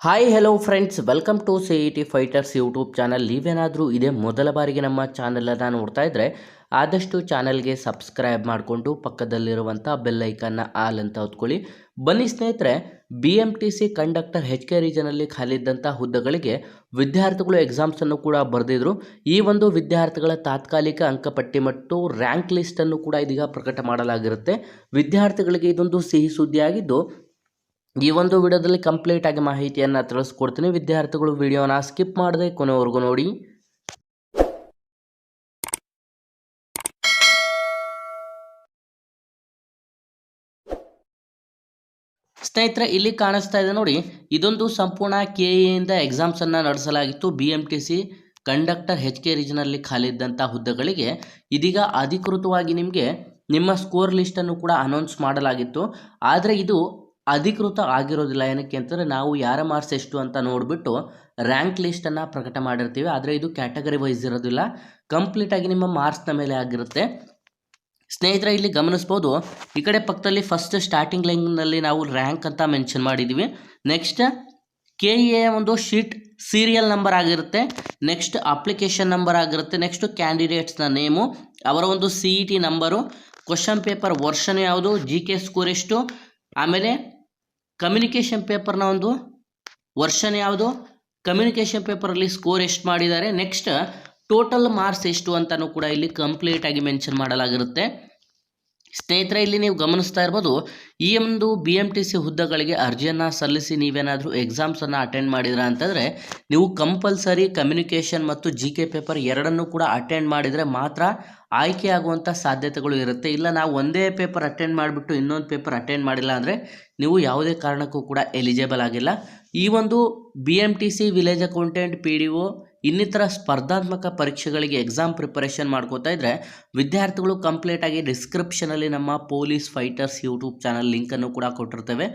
Hi hello friends welcome to C E T fighters YouTube channel ನೀವೇನಾದರೂ ಇದೇ ಮೊದಲ ಬಾರಿಗೆ ನಮ್ಮ ಚಾನಲನ್ನು ನೋಡ್ತಾ ಇದ್ದರೆ ಆದಷ್ಟು ಚಾನಲ್ಗೆ ಸಬ್ಸ್ಕ್ರೈಬ್ ಮಾಡಿಕೊಂಡು ಪಕ್ಕದಲ್ಲಿರುವಂಥ ಬೆಲ್ಲೈಕನ್ನ ಆಲ್ ಅಂತ ಹೊತ್ಕೊಳ್ಳಿ. ಬನ್ನಿ ಸ್ನೇಹಿತರೆ B M T C conductor H K ರೀಜನಲ್ಲಿ ಖಾಲಿದ್ದಂಥ ಹುದ್ದೆಗಳಿಗೆ ವಿದ್ಯಾರ್ಥಿಗಳು ಎಕ್ಸಾಮ್ಸನ್ನು ಕೂಡ ಬರೆದಿದ್ರು. ಈ ಒಂದು ವಿದ್ಯಾರ್ಥಿಗಳ ತಾತ್ಕಾಲಿಕ ಅಂಕಪಟ್ಟಿ ಮತ್ತು ರ್ಯಾಂಕ್ ಲಿಸ್ಟನ್ನು ಕೂಡ ಇದೀಗ ಪ್ರಕಟ ಮಾಡಲಾಗಿರುತ್ತೆ. ವಿದ್ಯಾರ್ಥಿಗಳಿಗೆ ಇದೊಂದು ಸಿಹಿ ಸುದ್ದಿಯಾಗಿದ್ದು ಈ ಒಂದು ವಿಡಿಯೋದಲ್ಲಿ ಕಂಪ್ಲೀಟ್ ಆಗಿ ಮಾಹಿತಿಯನ್ನು ತಿಳಿಸ್ಕೊಡ್ತೀನಿ. ವಿದ್ಯಾರ್ಥಿಗಳು ವಿಡಿಯೋನ ಸ್ಕಿಪ್ ಮಾಡದೆ ಕೊನೆವರೆಗೂ ನೋಡಿ. ಸ್ನೇಹಿತರೆ, ಇಲ್ಲಿ ಕಾಣಿಸ್ತಾ ಇದೆ ನೋಡಿ. ಇದೊಂದು ಸಂಪೂರ್ಣ ಕೆ ಎಯಿಂದ ಎಕ್ಸಾಮ್ಸನ್ನು ನಡೆಸಲಾಗಿತ್ತು. B M T C conductor H K ರೀಜನಲ್ಲಿ ಖಾಲಿದ್ದಂಥ ಹುದ್ದೆಗಳಿಗೆ. ಇದೀಗ ಅಧಿಕೃತವಾಗಿ ನಿಮಗೆ ನಿಮ್ಮ ಸ್ಕೋರ್ ಲಿಸ್ಟನ್ನು ಕೂಡ ಅನೌನ್ಸ್ ಮಾಡಲಾಗಿತ್ತು. ಆದರೆ ಇದು ಅಧಿಕೃತ ಆಗಿರೋದಿಲ್ಲ ಏನಕ್ಕೆ ಅಂತಂದರೆ ನಾವು ಯಾರ ಮಾರ್ಕ್ಸ್ ಎಷ್ಟು ಅಂತ ನೋಡಿಬಿಟ್ಟು ರ್ಯಾಂಕ್ ಲಿಸ್ಟನ್ನು ಪ್ರಕಟ ಮಾಡಿರ್ತೀವಿ, ಆದರೆ ಇದು ಕ್ಯಾಟಗರಿ ವೈಸ್ ಇರೋದಿಲ್ಲ. ಕಂಪ್ಲೀಟಾಗಿ ನಿಮ್ಮ ಮಾರ್ಕ್ಸ್ನ ಮೇಲೆ ಆಗಿರುತ್ತೆ. ಸ್ನೇಹಿತರೆ, ಇಲ್ಲಿ ಗಮನಿಸ್ಬೋದು, ಈ ಕಡೆ ಪಕ್ಕದಲ್ಲಿ ಫಸ್ಟ್ ಸ್ಟಾರ್ಟಿಂಗ್ ಲೈನ್ನಲ್ಲಿ ನಾವು ರ್ಯಾಂಕ್ ಅಂತ ಮೆನ್ಷನ್ ಮಾಡಿದ್ದೀವಿ ನೆಕ್ಸ್ಟ್ ಕೆ ಎ ಒಂದು ಶೀಟ್ ಸೀರಿಯಲ್ ನಂಬರ್ ಆಗಿರುತ್ತೆ. ನೆಕ್ಸ್ಟ್ ಅಪ್ಲಿಕೇಶನ್ ನಂಬರ್ ಆಗಿರುತ್ತೆ. ನೆಕ್ಸ್ಟ್ ಕ್ಯಾಂಡಿಡೇಟ್ಸ್ನ ನೇಮು ಅವರ ಒಂದು C E T number question paper version ಯಾವುದು ಜಿ ಕೆ ಸ್ಕೋರ್ ಎಷ್ಟು, ಆಮೇಲೆ ಕಮ್ಯುನಿಕೇಷನ್ ಪೇಪರ್ನ ಒಂದು ವರ್ಷನ್ ಯಾವುದು? ಕಮ್ಯುನಿಕೇಷನ್ ಪೇಪರಲ್ಲಿ ಸ್ಕೋರ್ ಎಷ್ಟು ಮಾಡಿದ್ದಾರೆ? ನೆಕ್ಸ್ಟ್ ಟೋಟಲ್ ಮಾರ್ಕ್ಸ್ ಎಷ್ಟು ಅಂತಲೂ ಕೂಡ ಇಲ್ಲಿ ಕಂಪ್ಲೀಟಾಗಿ ಮೆನ್ಷನ್ ಮಾಡಲಾಗಿರುತ್ತೆ. ಸ್ನೇಹಿತರೆ, ಇಲ್ಲಿ ನೀವು ಗಮನಿಸ್ತಾ ಇರ್ಬೋದು, ಈ ಒಂದು ಬಿ ಎಂ ಟಿ ಸಿ ಹುದ್ದೆಗಳಿಗೆ ಅರ್ಜಿಯನ್ನು ಸಲ್ಲಿಸಿ ನೀವೇನಾದರೂ ಎಕ್ಸಾಮ್ಸನ್ನು ಅಟೆಂಡ್ ಮಾಡಿದ್ರ ಅಂತಂದರೆ, ನೀವು ಕಂಪಲ್ಸರಿ ಕಮ್ಯುನಿಕೇಷನ್ ಮತ್ತು ಜಿ ಕೆ ಪೇಪರ್ ಎರಡನ್ನೂ ಕೂಡ ಅಟೆಂಡ್ ಮಾಡಿದರೆ ಮಾತ್ರ ಆಯ್ಕೆ ಆಗುವಂಥ ಸಾಧ್ಯತೆಗಳು ಇರುತ್ತೆ. ಇಲ್ಲ, ನಾವು ಒಂದೇ ಪೇಪರ್ ಅಟೆಂಡ್ ಮಾಡಿಬಿಟ್ಟು ಇನ್ನೊಂದು ಪೇಪರ್ ಅಟೆಂಡ್ ಮಾಡಿಲ್ಲ ಅಂದರೆ, ನೀವು ಯಾವುದೇ ಕಾರಣಕ್ಕೂ ಕೂಡ ಎಲಿಜಿಬಲ್ ಆಗಿಲ್ಲ. ಈ ಒಂದು B M T C village accountant P D O ಇನ್ನಿತರ ಸ್ಪರ್ಧಾತ್ಮಕ ಪರೀಕ್ಷೆಗಳಿಗೆ ಎಕ್ಸಾಮ್ ಪ್ರಿಪರೇಷನ್ ಮಾಡ್ಕೋತಾ ಇದ್ದರೆ ವಿದ್ಯಾರ್ಥಿಗಳು ಕಂಪ್ಲೀಟಾಗಿ ಡಿಸ್ಕ್ರಿಪ್ಷನಲ್ಲಿ ನಮ್ಮ ಪೊಲೀಸ್ ಫೈಟರ್ಸ್ ಯೂಟ್ಯೂಬ್ ಚಾನಲ್ ಲಿಂಕನ್ನು ಕೂಡ ಕೊಟ್ಟಿರ್ತೇವೆ.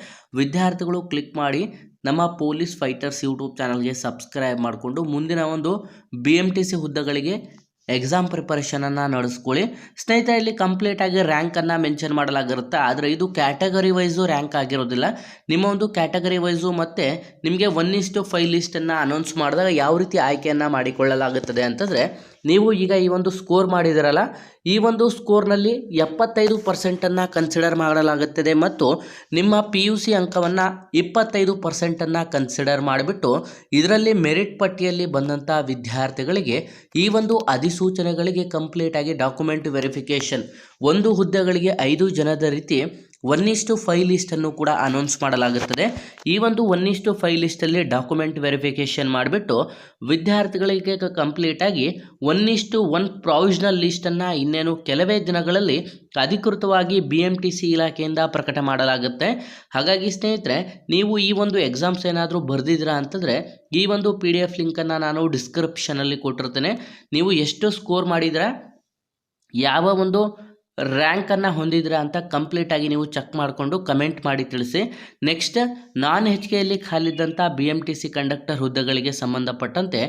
ವಿದ್ಯಾರ್ಥಿಗಳು ಕ್ಲಿಕ್ ಮಾಡಿ ನಮ್ಮ ಪೊಲೀಸ್ ಫೈಟರ್ಸ್ ಯೂಟ್ಯೂಬ್ ಚಾನಲ್ಗೆ ಸಬ್ಸ್ಕ್ರೈಬ್ ಮಾಡಿಕೊಂಡು ಮುಂದಿನ ಒಂದು ಬಿ ಎಂ ಟಿ ಸಿ ಹುದ್ದೆಗಳಿಗೆ ಎಕ್ಸಾಮ್ ಪ್ರಿಪರೇಷನನ್ನು ನಡೆಸ್ಕೊಳ್ಳಿ. ಸ್ನೇಹಿತರೆ ಇಲ್ಲಿ ಕಂಪ್ಲೀಟಾಗಿ ರ್ಯಾಂಕನ್ನು ಮೆನ್ಷನ್ ಮಾಡಲಾಗಿರುತ್ತೆ. ಆದರೆ ಇದು ಕ್ಯಾಟಗರಿ ವೈಸು ರ್ಯಾಂಕ್ ಆಗಿರೋದಿಲ್ಲ. ನಿಮ್ಮ ಒಂದು ಕ್ಯಾಟಗರಿ ವೈಸು ಮತ್ತು ನಿಮಗೆ ಒನ್ ಇಸ್ಟು ಫೈವ್ ಲಿಸ್ಟನ್ನು ಅನೌನ್ಸ್ ಮಾಡಿದಾಗ ಯಾವ ರೀತಿ ಆಯ್ಕೆಯನ್ನು ಮಾಡಿಕೊಳ್ಳಲಾಗುತ್ತದೆ ಅಂತಂದರೆ ನೀವು ಈಗ ಈ ಒಂದು ಸ್ಕೋರ್ ಮಾಡಿದಿರಲ್ಲ, ಈ ಒಂದು ಸ್ಕೋರ್ನಲ್ಲಿ ಎಪ್ಪತ್ತೈದು ಪರ್ಸೆಂಟನ್ನು ಕನ್ಸಿಡರ್ ಮಾಡಲಾಗುತ್ತದೆ ಮತ್ತು ನಿಮ್ಮ ಪಿ ಯು ಸಿ ಅಂಕವನ್ನು ಇಪ್ಪತ್ತೈದು ಪರ್ಸೆಂಟನ್ನು ಕನ್ಸಿಡರ್ ಮಾಡಿಬಿಟ್ಟು ಇದರಲ್ಲಿ ಮೆರಿಟ್ ಪಟ್ಟಿಯಲ್ಲಿ ಬಂದಂಥ ವಿದ್ಯಾರ್ಥಿಗಳಿಗೆ ಈ ಒಂದು ಅಧಿಸೂಚನೆಗಳಿಗೆ ಕಂಪ್ಲೀಟಾಗಿ ಡಾಕ್ಯುಮೆಂಟ್ ವೆರಿಫಿಕೇಷನ್ ಒಂದು ಹುದ್ದೆಗಳಿಗೆ ಐದು ಜನದ ರೀತಿ ಒನ್ ಇಸ್ಟು ಫೈ ಲಿಸ್ಟನ್ನು ಕೂಡ ಅನೌನ್ಸ್ ಮಾಡಲಾಗುತ್ತದೆ. ಈ ಒಂದು ಒನ್ ಇಸ್ಟು ಫೈ ಲಿಸ್ಟಲ್ಲಿ ಡಾಕ್ಯುಮೆಂಟ್ ವೆರಿಫಿಕೇಷನ್ ಮಾಡಿಬಿಟ್ಟು ವಿದ್ಯಾರ್ಥಿಗಳಿಗೆ ಕಂಪ್ಲೀಟಾಗಿ ಒನ್ ಇಷ್ಟು ಒನ್ ಪ್ರಾವಿಷನಲ್ ಲಿಸ್ಟನ್ನು ಇನ್ನೇನು ಕೆಲವೇ ದಿನಗಳಲ್ಲಿ ಅಧಿಕೃತವಾಗಿ ಬಿ ಎಂ ಟಿ ಸಿ ಇಲಾಖೆಯಿಂದ ಪ್ರಕಟ ಮಾಡಲಾಗುತ್ತೆ. ಹಾಗಾಗಿ ಸ್ನೇಹಿತರೆ, ನೀವು ಈ ಒಂದು ಎಕ್ಸಾಮ್ಸ್ ಏನಾದರೂ ಬರೆದಿದ್ದೀರಾ ಅಂತಂದರೆ ಈ ಒಂದು ಪಿ ಡಿ ಎಫ್ ಲಿಂಕನ್ನು ನಾನು ಡಿಸ್ಕ್ರಿಪ್ಷನಲ್ಲಿ ಕೊಟ್ಟಿರ್ತೇನೆ. ನೀವು ಎಷ್ಟು ಸ್ಕೋರ್ ಮಾಡಿದ್ದೀರಾ, ಯಾವ ಒಂದು ರ್ಯಾಂಕನ್ನು ಹೊಂದಿದ್ರಾ ಅಂತ ಕಂಪ್ಲೀಟಾಗಿ ನೀವು ಚೆಕ್ ಮಾಡಿಕೊಂಡು ಕಮೆಂಟ್ ಮಾಡಿ ತಿಳಿಸಿ. ನೆಕ್ಸ್ಟ್ ನಾನ್ ಹೆಚ್ ಕೆಯಲ್ಲಿ ಖಾಲಿದ್ದಂಥ B M T C conductor ಹುದ್ದೆಗಳಿಗೆ ಸಂಬಂಧಪಟ್ಟಂತೆ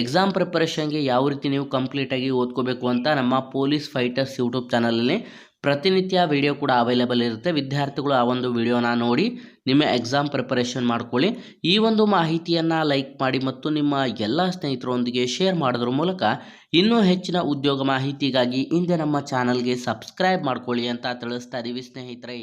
ಎಕ್ಸಾಮ್ ಪ್ರಿಪರೇಷನ್ಗೆ ಯಾವ ರೀತಿ ನೀವು ಕಂಪ್ಲೀಟಾಗಿ ಓದ್ಕೋಬೇಕು ಅಂತ ನಮ್ಮ ಪೊಲೀಸ್ ಫೈಟರ್ಸ್ ಯೂಟ್ಯೂಬ್ ಚಾನಲಲ್ಲಿ ಪ್ರತಿನಿತ್ಯ ವಿಡಿಯೋ ಕೂಡ ಅವೈಲೇಬಲ್ ಇರುತ್ತೆ. ವಿದ್ಯಾರ್ಥಿಗಳು ಆ ಒಂದು ವಿಡಿಯೋನ ನೋಡಿ ನಿಮ್ಮ ಎಕ್ಸಾಮ್ ಪ್ರಿಪರೇಷನ್ ಮಾಡ್ಕೊಳ್ಳಿ. ಈ ಒಂದು ಮಾಹಿತಿಯನ್ನು ಲೈಕ್ ಮಾಡಿ ಮತ್ತು ನಿಮ್ಮ ಎಲ್ಲ ಸ್ನೇಹಿತರೊಂದಿಗೆ ಶೇರ್ ಮಾಡೋದ್ರ ಮೂಲಕ ಇನ್ನೂ ಹೆಚ್ಚಿನ ಉದ್ಯೋಗ ಮಾಹಿತಿಗಾಗಿ ಹಿಂದೆ ನಮ್ಮ ಚಾನಲ್ಗೆ ಸಬ್ಸ್ಕ್ರೈಬ್ ಮಾಡ್ಕೊಳ್ಳಿ ಅಂತ ತಿಳಿಸ್ತಾ ಇದ್ದೀವಿ ಸ್ನೇಹಿತರೆ.